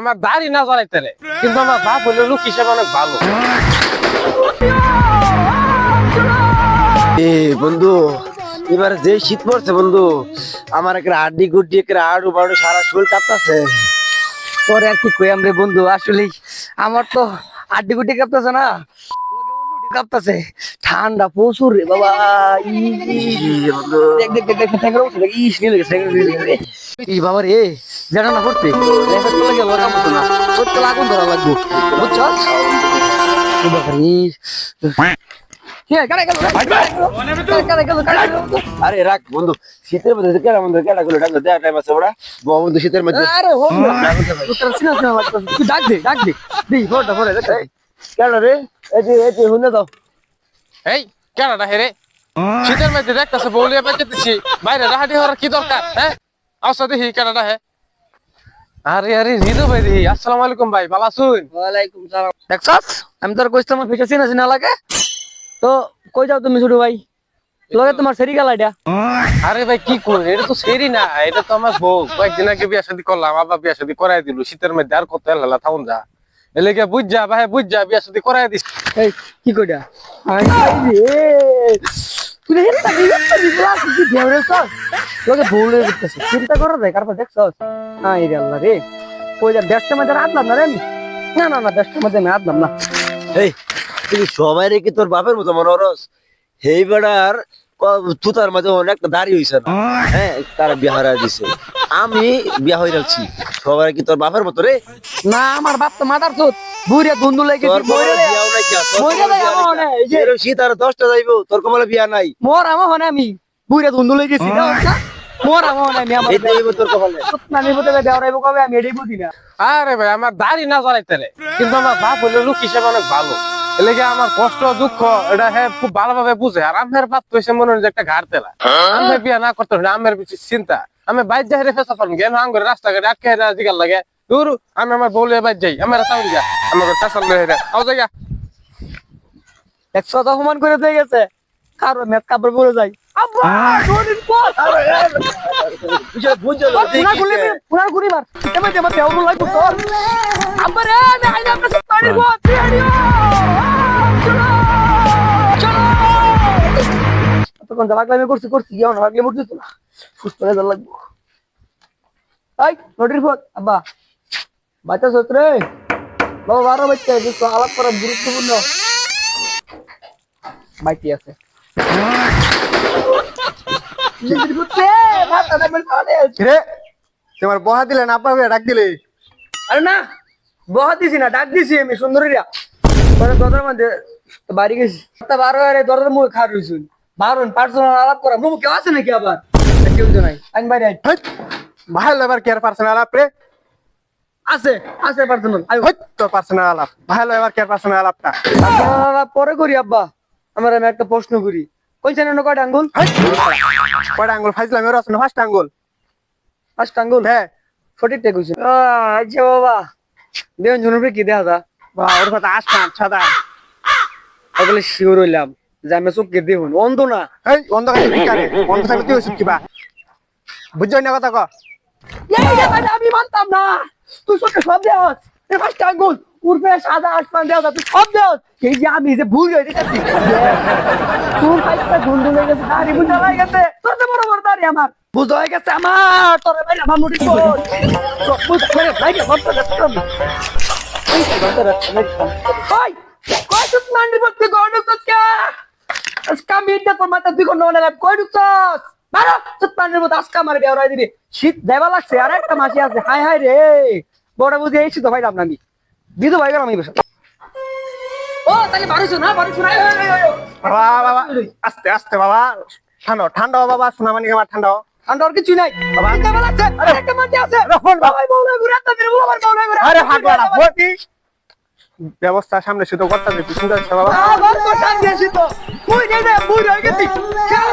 আমার দাড়ি না রে। কিন্তু আমার বাপ হলো লোক হিসেবে অনেক ভালো। এ বন্ধু এবার যে শীত পড়ছে বন্ধু আমার একটা হাড্ডি গুড্ডি একটা আড়ু বাড়ু সারা শরীর কাঁপতাছে। পরে আর কি কইয়াম রে বন্ধু আসলে আমার তো হাড্ডি গুড্ডি কাঁপতাছে না। কাঁপতাছে। ঠান্ডা প্রচুর রে বাবা। ই, ই, দেখ দেখ দেখ দেখ ইস নিয়ে লেগেছে। ই বাবা রে জানা না করতে? সত্য লাগুন ধরা লাগবো। বাবা গেল? আরে রাখ বন্ধু। শীতের মধ্যে কেডা বন্ধু কেডা গুলো? ডাক দেয়া টাইম আছে ওরা বন্ধু শীতের মধ্যে। আরে হোক ডাক দে ডাক দে। দেখ কেডা রে? এই যে এই যে হুনে দাও। এই কেনাটা হেরে? শীতের মধ্যে দেখতেছে বৌলিয়া বেঁচেতেছি বাইরে রাহাটি হওয়ার কি দরকার হ্যাঁ? আসো দেখি কেনাটা হে? আরে আরে রিদু ভাই আসসালামু আলাইকুম ভাই ভালো আছুন? ওয়ালাইকুম সালাম। দেখছস? আমি তোর কইছি ফিচা সিনা সিনা লাগে। তো কই যাও তুমি ছোট ভাই? লগে তোমার সেরি গেল এটা। আরে ভাই কি করুন এটা তো সেরি না এটা তো আমার বউ। কয়েকদিন আগে বিয়া শাদি করলাম আবার বিয়া শাদি করাই দিল। শীতের মধ্যে আর কত হেলা থাউন যা। এলেকে বুঝ যা ভাই বুঝ যা বিয়া শাদি করাই দিস এই কি কইটা আই রে তুই হেলতা হেলতা রিপ্লাস কি দেওরে সস লগে বলে দিতেছ চিন্তা করো রে কারপা দেখছস? আই রে আল্লাহ রে। কই যা ব্যস্ত মধ্যে আদলাম না রে আমি? না না না ব্যস্ত মধ্যে আমি আদলাম না। এই তুই সবাই রেখে তোর বাপের মতো মনে হরস হেই বেড়ার তুতার মাঝে অনেক দাড়ি হইছে না? হ্যাঁ তারা বিয়া হারা দিছে। আমি বিয়া হয়ে রাখছি সবাই কি তোর বাপের মতো রে? না আমার বাপ তো মাথার চোদ বুড়িয়া ধুন্দু লাগে শীত আর দশটা যাইবো তোর কমলে বিয়া নাই। মোর আমা হনে আমি। বুড়িয়া ধুন্দু লাগে গেছি না মোর আমা হনে আমি আমার তোর কপালে। না নিব তবে দেওরাইব কবে আমি এটাই বুঝি না। আরে ভাই আমার দাড়ি না জ্বালাইতে রে কিন্তু আমার বাপ হলো লোক হিসেবে অনেক ভালো। এলেকে আমার কষ্ট দুঃখ এটা হ্যাঁ খুব ভালোভাবে বুঝে। আর আমার বাপ তো এসে মনে হয় একটা ঘাট তেলা। আমের বিয়া না করতে পারি আমার বেশি চিন্তা। আমি বাইর যাই রে ফেসা পারব জ্ঞান হাঙ্গরে রাস্তাঘাটে আটকে হেরা জিগার লাগে দূর আমি আমার বউলে বাইর যাই আমার তাও গিয়া আমার কাঁচাল লয়ে হেরা আও জায়গা একশো অপমান করে দিয়ে গেছে কারও মেট কাপড় পরে যাই আব্বা দৌড়িন পর বুঝে বুঝে পুরা গুলি পুরা গুলি মার যে আমার দেওয়া লাগবে তোর আব্বা রে আমি আইনা আপনার সাথে পানি গো তখন যা লাগলে করছি করছি গিয়ে না লাগলে মরছিস না। সুস্থ হয়ে যা লাগবো। এই নোটির ফোন আব্বা। বাচ্চা সত রে? বাবা বারো বাচ্চা কিন্তু আলাপ করা গুরুত্বপূর্ণ। বাইটি আছে নোটির ফোন রে মাথা দেখবেন তাহলে রে তোমার বহা দিলে না পাবে ডাক দিলে? আরে না বহা দিছি না ডাক দিছি আমি সুন্দরীরা। পরে দরজার মধ্যে বাড়ি গেছি। বারো আরে দরজার মুখে খার রইছুন বারণ পার্সোনাল আলাপ করা। মুখ কেউ আছে নাকি আবার? কেউ তো নাই। আমি বাইরে আই। ভালো এবার কেয়ার পার্সোনাল আলাপ রে? আছে আছে পার্সোনাল আই হই তোর পার্সোনাল আলাপ। ভালো এবার কেয়ার পার্সোনাল আলাপটা পার্সোনাল আলাপ পরে করি আব্বা। আমার আমি একটা প্রশ্ন করি। কোন চ্যানেল কয়টা আঙ্গুল? কয়টা আঙ্গুল? ফাইজলাম এর আছে না? ফার্স্ট আঙ্গুল। পাঁচটা আঙ্গুল? হ্যাঁ। সঠিকটা কইছেন আচ্ছা বাবা। দেন জনপ্রে কি দেখা যা বা ওর কথা আসতাম সাদা ওগুলো শিওর হইলাম। যে আমি চোখকে দেখুন অন্ধ না। এই অন্ধকারে বিকারে অন্ধ থাকলে তুই ওষুধ কিবা? বুঝছ না কথা ক? আমি মানতাম না। তুই সত্যি সব দেওয়াস এই পাঁচটা আঙ্গুল উর্ফে সাদা আসমান দেওয়া তুই সব দেওয়াস এই যে আমি যে ভুল হয়ে গেছি তোর পাঁচটা গুন্ডু লেগে গেছে দাড়ি বুঝা হয়ে গেছে। তোর তো বড় বড় দাড়ি আমার বুঝা হয়ে গেছে আমার তোর ভাই আমার মুটি তো বুঝা ভাই আমার তো দেখতাম কই কই তুই মান্ডি বলতে করতে আজকে আমি এটা তোর মাথা দুই ঘণ্টা লাগাই কই ঢুকছস? মারো সুতপানের মতো আজকে আমার বেওরাই দিবি। শীত দেবা লাগছে আর একটা মাসি আছে হাই হাই রে। বড় বুঝে এই শীত ভাই আমি বিধু ভাই আমি বসে ও তাহলে বারোশো না বারোশো না। বাবা বাবা আস্তে আস্তে বাবা। ঠান্ডা ঠান্ডা বাবা সোনামানি আমার ঠান্ডা ঠান্ডা আর কিছু নাই। বাবা। দেবা লাগছে আরে একটা মাসি আছে। রহমান বাবা। ভাই বউলে ঘুরে একটা দিন বউ আমার বউলে ঘুরে। আরে হাগলা ভর্তি ব্যবস্থা সামনে শুধু করতে দিবি চিন্তা হচ্ছে বাবা। তো শান্তি আছি তো মুই নেই না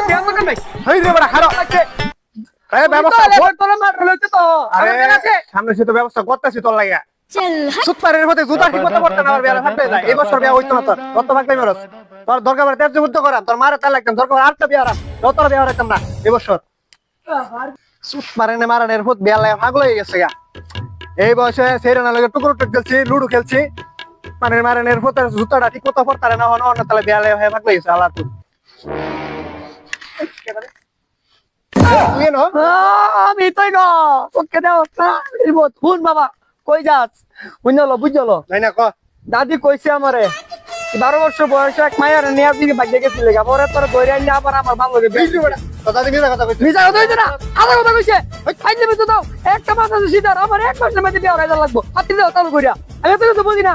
ধ্যান নাই হই রে বড় খারাপ লাগছে এই ব্যবস্থা তোলে তোলে মার রয়েছে তো। আরে আরে আছে। সামনে সে তো ব্যবস্থা করতেছি তোর সুতপারের মধ্যে জুতা ঠিক মতো না থাকতে যায়। এই বছর বিয়া হইতো না তোর। কত ভাগতে মেরস তোর দরকার পড়ে তেজ যুদ্ধ করাম তোর মারে তার লাগতাম দরকার আটটা বিয়া হারাম যতটা বিয়া না এই বছর। সুতপারেনে মারানের ভূত বিয়া লাগে ভাগ হয়ে গেছে গা। এই বয়সে সেরে না লাগে টুকরো টুক খেলছি লুডু খেলছি। মানে মারানের ভূতের জুতাটা ঠিক মতো পড়তে না হন অন্য তাহলে বিয়া লাগে ভাগ হয়ে গেছে আল্লাহ তুই তুই এনো আমি তুই গো তোকে দেও শুন বাবা কই যাস? বুঝলো বুঝলো। নাই না ক? দাদি কইছে আমারে বারো বছর বয়সে এক মায়ের নিয়ে দিকে ভাগ্যে গেছিল পরে তোর দৈরা নিয়ে আবার আমার ভালো লাগে তো দাদি মিছা কথা কইছিস মিছা কথা হইছে না আধা কথা কইছে। ওই খাইলে মিছো দাও একটা মাথা সিধার আমার এক মাসের মধ্যে বিয়ে হয়ে লাগবো। হাতি দাও চালু করিয়া আমি তো বুঝি না।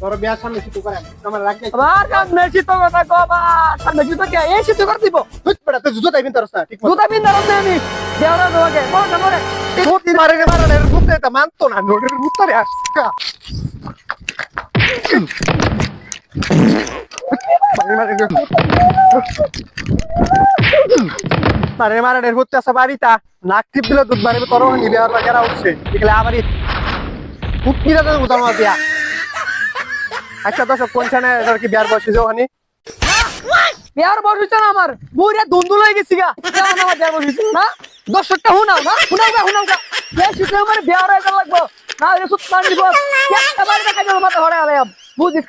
তোর বিয়া সামনে কিছু করে। আমার রাখলে আমার সামনে শীত কথা কো আমার সামনে শীত কে? এই শীত করে দিব। তুই বেটা তুই জুতা দিবি তোর না ঠিক মতো। দুটা বিন দাঁড়ান আমি। দেওয়া না তোমাকে বল না বলে সত্যি মারে রে মারে রে ভূত এটা মানতো না নোটের ভূতরে আসকা মারে মারে রে ভূত আছে বাড়িটা। নাক টিপ দিলে দুধ নিবে আর বাগেরা উঠছে। এগুলা তো উদাম দিয়া আচ্ছা দর্শক কোনখানে তোর কি বিয়ার বসে যে ওখানে? বিয়ার বয়স হইছে না আমার? বুড়িয়া ধুন্দুল হয়ে গেছি গা। আমার বিয়ার বয়স না? দর্শকটা হুনাও না? হুনাও গা হুনাও গা। বিয়ার শীতে আমার বিয়ার হয়ে লাগবো। না এটা সুত্তান দিব। বুঝিস